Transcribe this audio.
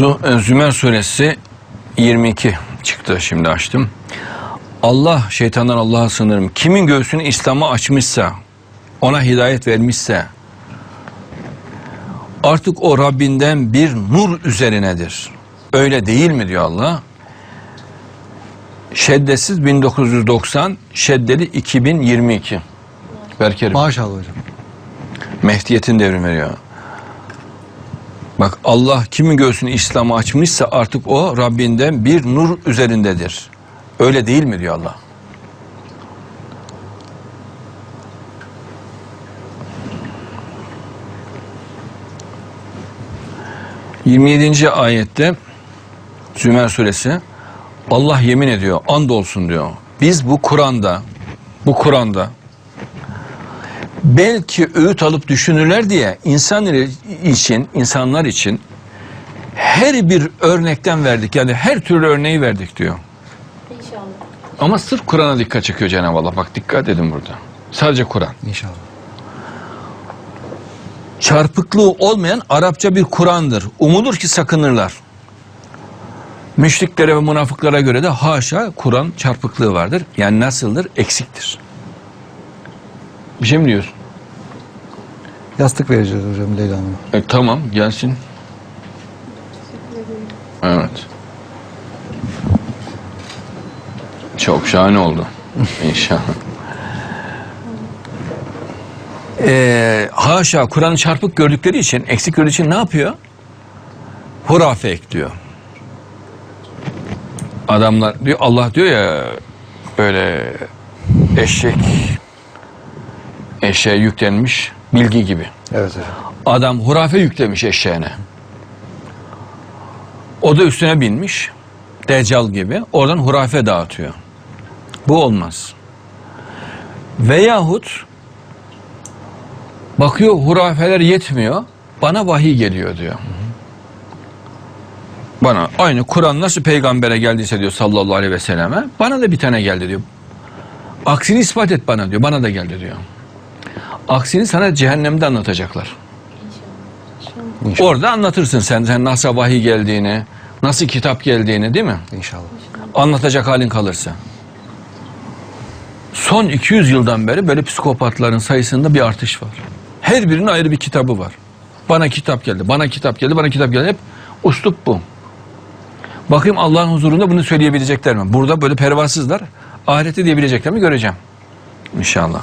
E, Zümer suresi 22 çıktı şimdi açtım. Allah şeytandan Allah'a sığınırım. Kimin göğsünü İslam'a açmışsa, ona hidayet vermişse artık o Rabbinden bir nur üzerinedir. Öyle değil mi diyor Allah? Şeddesiz 1990, şeddeli 2022. Berkerim. Maşallah hocam. Mehdiyetin devrimi veriyor. Bak Allah kimin göğsünü İslam'a açmışsa artık o Rabbinden bir nur üzerindedir. Öyle değil mi diyor Allah. Yirmi yedinci ayette Zümer suresi Allah yemin ediyor, and olsun diyor. Biz bu Kur'an'da, bu Kur'an'da belki öğüt alıp düşünürler diye insanlar için, insanlar için her bir örnekten verdik. Yani her türlü örneği verdik diyor. İnşallah. Ama sırf Kur'an'a dikkat çekiyor Cenab-ı Allah. Bak dikkat edin burada. Sadece Kur'an. İnşallah. Çarpıklığı olmayan Arapça bir Kur'an'dır. Umulur ki sakınırlar. Müşriklere ve münafıklara göre de haşa Kur'an çarpıklığı vardır. Yani nasıldır? Eksiktir. Bir şey mi diyorsun? Yastık vereceğiz hocam Leyla Hanım'a. E, tamam gelsin. Evet. Çok şahane oldu. İnşallah. Ee, haşa Kur'an'ı çarpık gördükleri için, eksik gördüğü için ne yapıyor? Hurafe ekliyor. Adamlar diyor Allah diyor ya böyle eşek eşeğe yüklenmiş bilgi gibi. Evet hocam. Adam hurafe yüklemiş eşeğine. O da üstüne binmiş. Deccal gibi. Oradan hurafe dağıtıyor. Bu olmaz. Veyahut bakıyor hurafeler yetmiyor. Bana vahiy geliyor diyor. Bana aynı Kur'an nasıl peygambere geldiyse diyor sallallahu aleyhi ve selleme bana da bir tane geldi diyor. Aksini ispat et bana diyor. Bana da geldi diyor. Aksini sana cehennemde anlatacaklar. İnşallah. Orada anlatırsın sen, sen nasıl vahiy geldiğini, nasıl kitap geldiğini değil mi? İnşallah. Anlatacak halin kalırsa. Son 200 yıldan beri böyle psikopatların sayısında bir artış var. Her birinin ayrı bir kitabı var. Bana kitap geldi, bana kitap geldi, bana kitap geldi. Hep uslup bu. Bakayım Allah'ın huzurunda bunu söyleyebilecekler mi? Burada böyle pervasızlar. Ahirette diyebilecekler mi göreceğim. İnşallah.